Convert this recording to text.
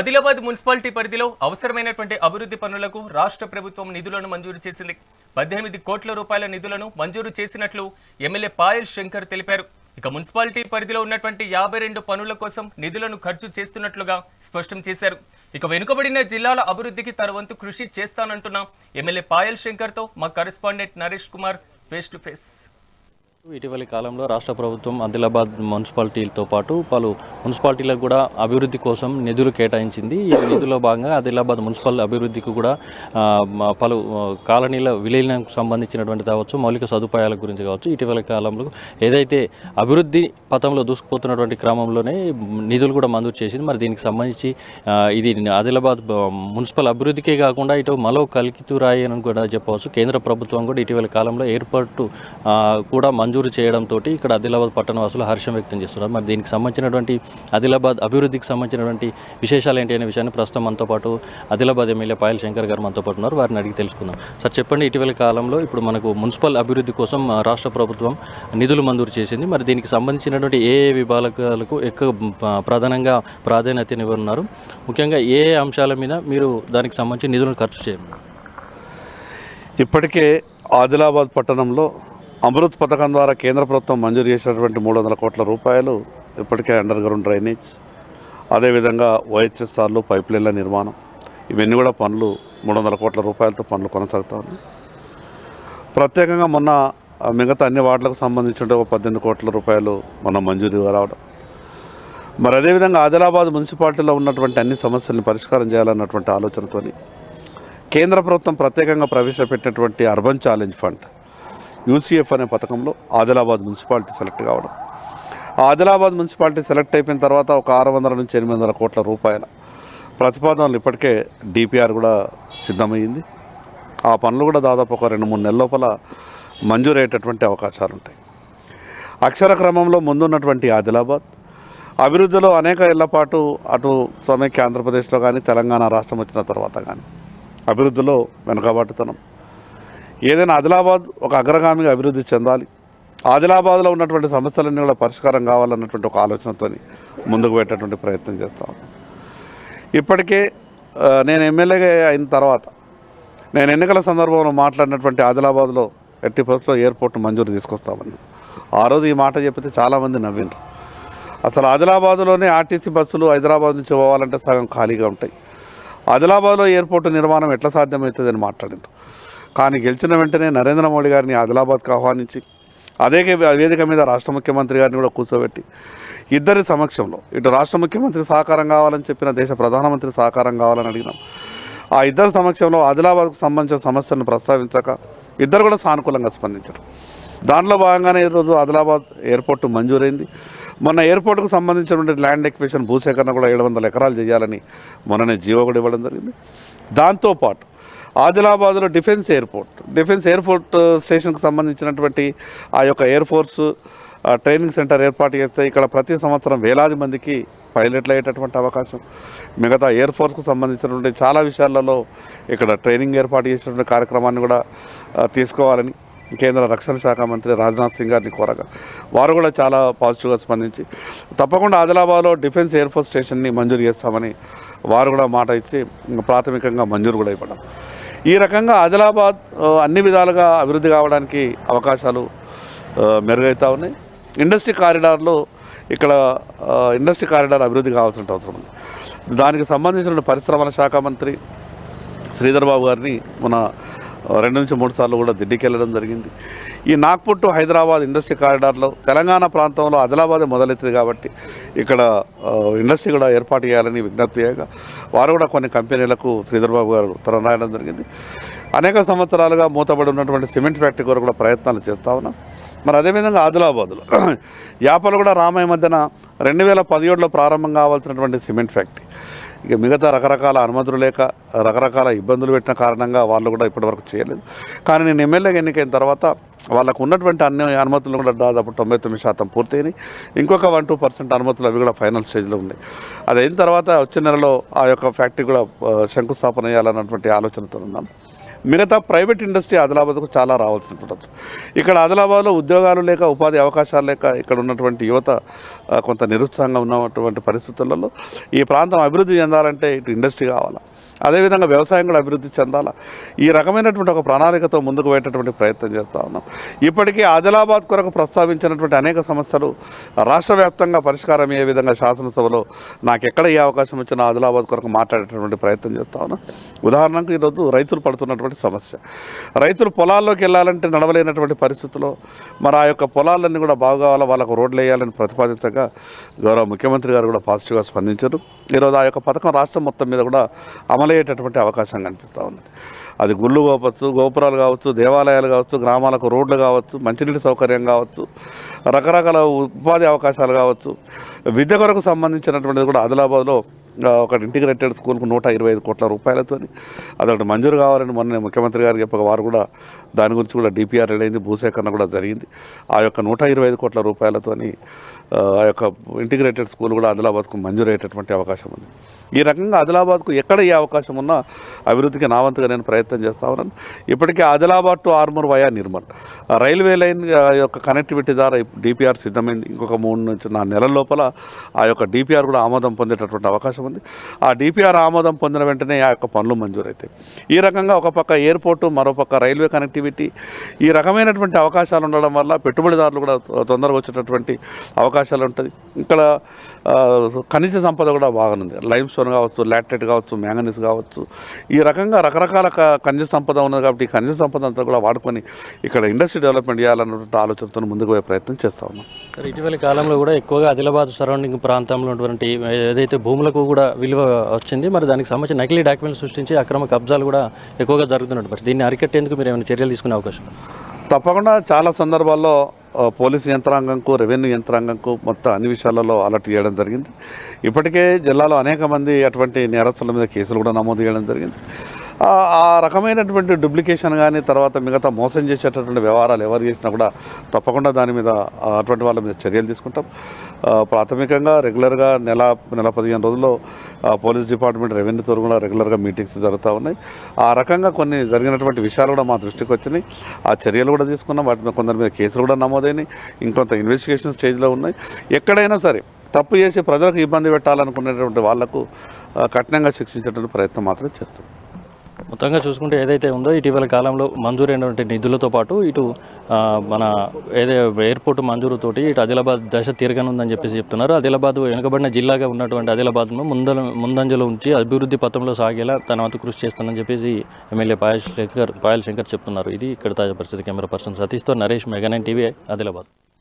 Adilabad municipality పరిధిలో అవసరమైనటువంటి అభివృద్ధి పనులకు రాష్ట్ర ప్రభుత్వం నిధులను మంజూరు చేసింది. పద్దెనిమిది కోట్ల రూపాయల నిధులను మంజూరు చేసినట్లు ఎమ్మెల్యే పాయల్ శంకర్ తెలిపారు. ఇక మున్సిపాలిటీ పరిధిలో ఉన్నటువంటి యాభై రెండు పనుల కోసం నిధులను ఖర్చు చేస్తున్నట్లుగా స్పష్టం చేశారు. ఇక వెనుకబడిన జిల్లాల అభివృద్ధికి తన వంతు కృషి చేస్తానంటున్న ఎమ్మెల్యే పాయల్ శంకర్తో మా correspondent Naresh Kumar face to face. ఇటీవలి కాలంలో రాష్ట్ర ప్రభుత్వం ఆదిలాబాద్ మున్సిపాలిటీలతో పాటు పలు మున్సిపాలిటీలకు కూడా అభివృద్ధి కోసం నిధులు కేటాయించింది. ఈ నిధుల్లో భాగంగా ఆదిలాబాద్ మున్సిపల్ అభివృద్ధికి కూడా పలు కాలనీల విలీనంకు సంబంధించినటువంటి కావచ్చు మౌలిక సదుపాయాల గురించి కావచ్చు ఇటీవల కాలంలో ఏదైతే అభివృద్ధి పథంలో దూసుకుపోతున్నటువంటి క్రమంలోనే నిధులు కూడా మంజూరు చేసింది. మరి దీనికి సంబంధించి ఇది ఆదిలాబాద్ మున్సిపల్ అభివృద్ధికే కాకుండా ఇటు మలో కలికితురాయి అని కూడా చెప్పవచ్చు. కేంద్ర ప్రభుత్వం కూడా ఇటీవల కాలంలో ఏర్పాటు కూడా మంజూరు చేయడంతో ఇక్కడ ఆదిలాబాద్ పట్టణ వాసులు హర్షం వ్యక్తం చేస్తున్నారు. మరి దీనికి సంబంధించినటువంటి ఆదిలాబాద్ అభివృద్ధికి సంబంధించినటువంటి విశేషాలు ఏంటి అనే విషయాన్ని ప్రస్తుతం మనతో పాటు ఆదిలాబాద్ ఎమ్మెల్యే పాయల్ శంకర్ గారు మనతో పాటు ఉన్నారు. వారిని అడిగి తెలుసుకుందాం. సార్ చెప్పండి ఇటీవల కాలంలో ఇప్పుడు మనకు మున్సిపల్ అభివృద్ధి కోసం రాష్ట్ర ప్రభుత్వం నిధులు మంజూరు చేసింది. మరి దీనికి సంబంధించినటువంటి ఏ ఏ విభాగాలకు ఎక్కువ ప్రధానంగా ప్రాధాన్యతనివ్వనున్నారు ముఖ్యంగా ఏ ఏ అంశాల మీద మీరు దానికి సంబంధించి నిధులను ఖర్చు చేయండి ఇప్పటికే ఆదిలాబాద్ పట్టణంలో అమృత్ పథకం ద్వారా కేంద్ర ప్రభుత్వం మంజూరు చేసినటువంటి మూడు వందల కోట్ల రూపాయలు ఇప్పటికే అండర్ గ్రౌండ్ డ్రైనేజ్ అదేవిధంగా ఓహెచ్ఎస్ఆర్లు పైప్ లైన్ల నిర్మాణం. ఇవన్నీ కూడా పనులు మూడు వందల కోట్ల రూపాయలతో పనులు కొనసాగుతా ఉన్నాయి. ప్రత్యేకంగా మొన్న మిగతా అన్ని వార్డులకు సంబంధించిన ఒక పద్దెనిమిది కోట్ల రూపాయలు మొన్న మంజూరు రావడం. మరి అదేవిధంగా ఆదిలాబాద్ మున్సిపాలిటీలో ఉన్నటువంటి అన్ని సమస్యలను పరిష్కారం చేయాలన్నటువంటి ఆలోచనతోని కేంద్ర ప్రభుత్వం ప్రత్యేకంగా ప్రవేశపెట్టినటువంటి అర్బన్ ఛాలెంజ్ ఫండ్ యూసీఎఫ్ అనే పథకంలో ఆదిలాబాద్ మున్సిపాలిటీ సెలెక్ట్ కావడం. ఆదిలాబాద్ మున్సిపాలిటీ సెలెక్ట్ అయిపోయిన తర్వాత ఒక ఆరు వందల నుంచి ఎనిమిది వందల కోట్ల రూపాయల ప్రతిపాదనలు ఇప్పటికే డిపిఆర్ కూడా సిద్ధమైంది ఆ పనులు కూడా దాదాపు ఒక రెండు మూడు నెలల లోపల మంజూరయ్యేటటువంటి అవకాశాలు ఉంటాయి అక్షర క్రమంలో ముందున్నటువంటి ఆదిలాబాద్ అభివృద్ధిలో అనేక ఏళ్ళపాటు అటు సమైక్య ఆంధ్రప్రదేశ్లో కానీ తెలంగాణ రాష్ట్రం వచ్చిన తర్వాత కానీ అభివృద్ధిలో వెనుకబాటుతనం ఏదైనా ఆదిలాబాద్ ఒక అగ్రగామిగా అభివృద్ధి చెందాలి. ఆదిలాబాద్లో ఉన్నటువంటి సమస్యలన్నీ కూడా పరిష్కారం కావాలన్నటువంటి ఒక ఆలోచనతో ముందుకు పెట్టేటువంటి ప్రయత్నం చేస్తా ఇప్పటికే నేను ఎమ్మెల్యేగా అయిన తర్వాత నేను ఎన్నికల సందర్భంలో మాట్లాడినటువంటి ఆదిలాబాద్లో ఎట్టి పరిస్థితుల్లో ఎయిర్పోర్ట్ మంజూరు తీసుకొస్తామని. ఆ రోజు ఈ మాట చెప్తే చాలామంది నవ్వినారు అసలు ఆదిలాబాద్లోనే ఆర్టీసీ బస్సులు హైదరాబాద్ నుంచి పోవాలంటే సగం ఖాళీగా ఉంటాయి. ఆదిలాబాద్లో ఎయిర్పోర్ట్ నిర్మాణం ఎట్లా సాధ్యమవుతుందని మాట్లాడినారు కానీ గెలిచిన వెంటనే నరేంద్ర మోడీ గారిని ఆదిలాబాద్కు ఆహ్వానించి అదే వేదిక మీద రాష్ట్ర ముఖ్యమంత్రి గారిని కూడా కూర్చోబెట్టి ఇద్దరి సమక్షంలో ఇటు రాష్ట్ర ముఖ్యమంత్రి సహకారం కావాలని చెప్పిన దేశ ప్రధానమంత్రి సహకారం కావాలని అడిగినాం. ఆ ఇద్దరి సమక్షంలో ఆదిలాబాద్కు సంబంధించిన సమస్యలను ప్రస్తావించక ఇద్దరు కూడా సానుకూలంగా స్పందించారు. దాంట్లో భాగంగానే ఈరోజు ఆదిలాబాద్ ఎయిర్పోర్ట్ మంజూరైంది. మొన్న ఎయిర్పోర్ట్కు సంబంధించినటువంటి ల్యాండ్ ఎక్విషన్ భూసేకరణ కూడా ఏడు వందల ఎకరాలు చేయాలని మొన్ననే జీవో కూడా ఇవ్వడం జరిగింది. దాంతోపాటు ఆదిలాబాద్లో డిఫెన్స్ ఎయిర్పోర్ట్ డిఫెన్స్ ఎయిర్పోర్ట్ స్టేషన్కి సంబంధించినటువంటి ఆ యొక్క ఎయిర్ ఫోర్స్ ఆ, ట్రైనింగ్ సెంటర్ ఏర్పాటు చేస్తే ఇక్కడ ప్రతి సంవత్సరం వేలాది మందికి పైలట్లు అయ్యేటటువంటి అవకాశం. మిగతా ఎయిర్ ఫోర్స్కు సంబంధించినటువంటి చాలా విషయాలలో ఇక్కడ ట్రైనింగ్ ఏర్పాటు చేసినటువంటి కార్యక్రమాన్ని కూడా తీసుకోవాలని కేంద్ర రక్షణ శాఖ మంత్రి రాజ్నాథ్ సింగ్ గారిని కోరగా వారు కూడా చాలా పాజిటివ్గా స్పందించి తప్పకుండా ఆదిలాబాద్లో డిఫెన్స్ ఎయిర్ ఫోర్స్ స్టేషన్ని మంజూరు చేస్తామని వారు కూడా మాట ఇచ్చి ప్రాథమికంగా మంజూరు కూడా ఇవ్వడం. ఈ రకంగా ఆదిలాబాద్ అన్ని విధాలుగా అభివృద్ధి కావడానికి అవకాశాలు ఆ, ఉన్నాయి. ఇండస్ట్రీ కారిడార్లో ఇక్కడ ఇండస్ట్రీ కారిడార్ అభివృద్ధి కావాల్సిన అవసరం ఉంది. దానికి సంబంధించిన పరిశ్రమల శాఖ మంత్రి శ్రీధర్ బాబు గారిని మన రెండు నుంచి మూడు సార్లు కూడా ఢిల్లీకి వెళ్ళడం జరిగింది. ఈ నాగ్పూర్ టు హైదరాబాద్ ఇండస్ట్రీ కారిడార్లో తెలంగాణ ప్రాంతంలో ఆదిలాబాదే మొదలెత్తింది కాబట్టి ఇక్కడ ఇండస్ట్రీ కూడా ఏర్పాటు చేయాలని విజ్ఞప్తి చేయగా వారు కూడా కొన్ని కంపెనీలకు శ్రీధర్బాబు గారు ఉత్తరం రాయడం జరిగింది. అనేక సంవత్సరాలుగా మూతబడి ఉన్నటువంటి సిమెంట్ ఫ్యాక్టరీ కొరకు కూడా ప్రయత్నాలు చేస్తూ ఉన్నాం. మరి అదేవిధంగా ఆదిలాబాద్లో యాపలు కూడా రామయ్య మధ్యన రెండు వేల పదిహేడులో ప్రారంభం కావాల్సినటువంటి సిమెంట్ ఫ్యాక్టరీ. ఇక మిగతా రకరకాల అనుమతులు లేక రకరకాల ఇబ్బందులు పెట్టిన కారణంగా వాళ్ళు కూడా ఇప్పటివరకు చేయలేదు. కానీ నేను ఎమ్మెల్యేగా ఎన్నికైన తర్వాత వాళ్ళకు ఉన్నటువంటి అన్ని అనుమతులు కూడా దాదాపు తొంభై తొమ్మిది శాతం పూర్తయినాయి. ఇంకొక వన్ టూ పర్సెంట్ అనుమతులు అవి కూడా ఫైనల్ స్టేజ్లో ఉన్నాయి. అది అయిన తర్వాత వచ్చే నెలలో ఆ యొక్క ఫ్యాక్టరీ కూడా శంకుస్థాపన చేయాలన్నటువంటి ఆలోచనతో ఉన్నాం. మిగతా ప్రైవేట్ ఇండస్ట్రీ ఆదిలాబాద్కు చాలా రావాల్సినటువంటి ఇక్కడ ఆదిలాబాద్లో ఉద్యోగాలు లేక ఉపాధి అవకాశాలు లేక ఇక్కడ ఉన్నటువంటి యువత కొంత నిరుత్సాహంగా ఉన్నటువంటి పరిస్థితులలో ఈ ప్రాంతం అభివృద్ధి చెందాలంటే ఇటు ఇండస్ట్రీ కావాలా? అదేవిధంగా వ్యవసాయం కూడా అభివృద్ధి చెందాలా? ఈ రకమైనటువంటి ఒక ప్రణాళికతో ముందుకు పోయేటటువంటి ప్రయత్నం చేస్తూ ఉన్నాం. ఇప్పటికీ ఆదిలాబాద్ కొరకు ప్రస్తావించినటువంటి అనేక సమస్యలు రాష్ట్ర వ్యాప్తంగా పరిష్కారం అయ్యే విధంగా శాసనసభలో నాకు ఎక్కడ ఏ అవకాశం వచ్చినా ఆదిలాబాద్ కొరకు మాట్లాడేటటువంటి ప్రయత్నం చేస్తా ఉన్నాం. ఉదాహరణకు ఈరోజు రైతులు పడుతున్నటువంటి సమస్య. రైతులు పొలాల్లోకి వెళ్ళాలంటే నడవలేనటువంటి పరిస్థితుల్లో మరి ఆ యొక్క పొలాలన్నీ కూడా బాగోవాలా వాళ్ళకు రోడ్లు వేయాలని ప్రతిపాదితంగా గౌరవ ముఖ్యమంత్రి గారు కూడా పాజిటివ్గా స్పందించారు. ఈరోజు ఆ యొక్క పథకం రాష్ట్రం మొత్తం మీద కూడా అమలయ్యేటటువంటి అవకాశం కనిపిస్తూ ఉన్నది. అది గుళ్ళు కావచ్చు గోపురాలు కావచ్చు దేవాలయాలు కావచ్చు గ్రామాలకు రోడ్లు కావచ్చు మంచినీటి సౌకర్యం కావచ్చు రకరకాల ఉపాధి అవకాశాలు కావచ్చు. విద్య కొరకు సంబంధించినటువంటిది కూడా ఆదిలాబాద్లో ఒక ఇంటిగ్రేటెడ్ స్కూల్కు నూట ఇరవై ఐదు కోట్ల రూపాయలతో అదొకటి మంజూరు కావాలని మొన్న ముఖ్యమంత్రి గారు చెప్పక వారు కూడా దాని గురించి కూడా డిపిఆర్ రెడీ భూసేకరణ కూడా జరిగింది. ఆ యొక్క నూట ఇరవై ఐదు కోట్ల రూపాయలతోని ఆ యొక్క ఇంటిగ్రేటెడ్ స్కూల్ కూడా ఆదిలాబాద్కు మంజూరు అయ్యేటటువంటి అవకాశం ఉంది. ఈ రకంగా ఆదిలాబాద్కు ఎక్కడ ఏ అవకాశం ఉన్నా అభివృద్ధికి నా వంతుగా నేను ప్రయత్నం చేస్తా ఉన్నాను. ఇప్పటికే Adilabad to Armoor via Nirmal. Railway line ఆ యొక్క కనెక్టివిటీ ద్వారా డిపిఆర్ సిద్ధమైంది. ఇంకొక మూడు నుంచి నా నెలల లోపల ఆ యొక్క డిపిఆర్ కూడా ఆమోదం పొందేటటువంటి అవకాశం ఉంది. ఆ డిపిఆర్ ఆమోదం పొందిన వెంటనే ఆ యొక్క పనులు మంజూరవుతాయి ఈ రకంగా ఒక పక్క ఎయిర్పోర్టు మరో పక్క రైల్వే కనెక్టివిటీ. ఈ రకమైనటువంటి అవకాశాలు ఉండడం వల్ల పెట్టుబడిదారులు కూడా తొందరగా వచ్చేటటువంటి అవకాశాలు ఉంటుంది. ఇక్కడ ఖనిజ సంపద కూడా బాగుంది లైమ్ స్టోన్ కావచ్చు లాటెట్ కావచ్చు మ్యాంగనీస్ కావచ్చు. ఈ రకంగా రకరకాల ఖనిజ సంపద ఉన్నది కాబట్టి ఈ ఖనిజ సంపద అంతా కూడా వాడుకొని ఇక్కడ ఇండస్ట్రీ డెవలప్మెంట్ చేయాలన్నటువంటి ఆలోచనతో ముందుకు పోయే ప్రయత్నం చేస్తా ఉన్నాం. ఇటీవల ఇటీవలి కాలంలో కూడా ఎక్కువగా ఆదిలాబాద్ సరౌండింగ్ ప్రాంతంలో ఉన్నటువంటి ఏదైతే భూములకు కూడా విలువ వచ్చింది. మరి దానికి సంబంధించి నకిలీ డాక్యుమెంట్లు సృష్టించి అక్రమ కబ్జాలు కూడా ఎక్కువగా జరుగుతున్నట్టు మరి దీన్ని అరికట్టేందుకు మీరు ఏమైనా చర్యలు తీసుకునే అవకాశం? తప్పకుండా చాలా సందర్భాల్లో పోలీసు యంత్రాంగంకు రెవెన్యూ యంత్రాంగంకు మొత్తం అన్ని విషయాలలో అలర్ట్ చేయడం జరిగింది. ఇప్పటికే జిల్లాలో అనేక మంది అటువంటి నేరస్తుల మీద కేసులు కూడా నమోదు చేయడం జరిగింది. ఆ రకమైనటువంటి డూప్లికేషన్ కానీ తర్వాత మిగతా మోసం చేసేటటువంటి వ్యవహారాలు ఎవరు చేసినా కూడా తప్పకుండా దాని మీద అటువంటి వాళ్ళ మీద చర్యలు తీసుకుంటాం. ప్రాథమికంగా రెగ్యులర్గా నెల నెల పదిహేను రోజుల్లో పోలీస్ డిపార్ట్మెంట్ రెవెన్యూతో కూడా రెగ్యులర్గా మీటింగ్స్ జరుగుతూ ఉన్నాయి. ఆ రకంగా కొన్ని జరిగినటువంటి విషయాలు కూడా మా దృష్టికి వచ్చినాయి. ఆ చర్యలు కూడా తీసుకున్నాం. వాటి మీద కొందరి మీద కేసులు కూడా నమోదు నమోదైనాయి. ఇంకొంత ఇన్వెస్టిగేషన్ స్టేజ్లో ఉన్నాయి. ఎక్కడైనా సరే తప్పు చేసి ప్రజలకు ఇబ్బంది పెట్టాలనుకునేటువంటి వాళ్ళకు కఠినంగా శిక్షించేటువంటి ప్రయత్నం మాత్రం చేస్తాం. మొత్తంగా చూసుకుంటే ఏదైతే ఉందో ఇటీవల కాలంలో మంజూరైనటువంటి నిధులతో పాటు ఇటు మన ఏదే ఎయిర్పోర్ట్ మంజూరుతోటి ఇటు ఆదిలాబాద్ దశ తిరగనుందని చెప్పేసి చెప్తున్నారు. ఆదిలాబాద్ వెనుకబడిన జిల్లాగా ఉన్నటువంటి ఆదిలాబాద్ను ముందల ముందంజలో ఉంచి అభివృద్ధి పథంలో సాగేలా తన వంతు కృషి చేస్తానని చెప్పేసి ఎమ్మెల్యే పాయల్ శంకర్ పాయల్ శంకర్ చెప్తున్నారు. ఇది ఇక్కడ తాజా పరిస్థితి. కెమెరా పర్సన్ సతీష్తో నరేష్ మెగానైన్ టీవీ ఆదిలాబాద్.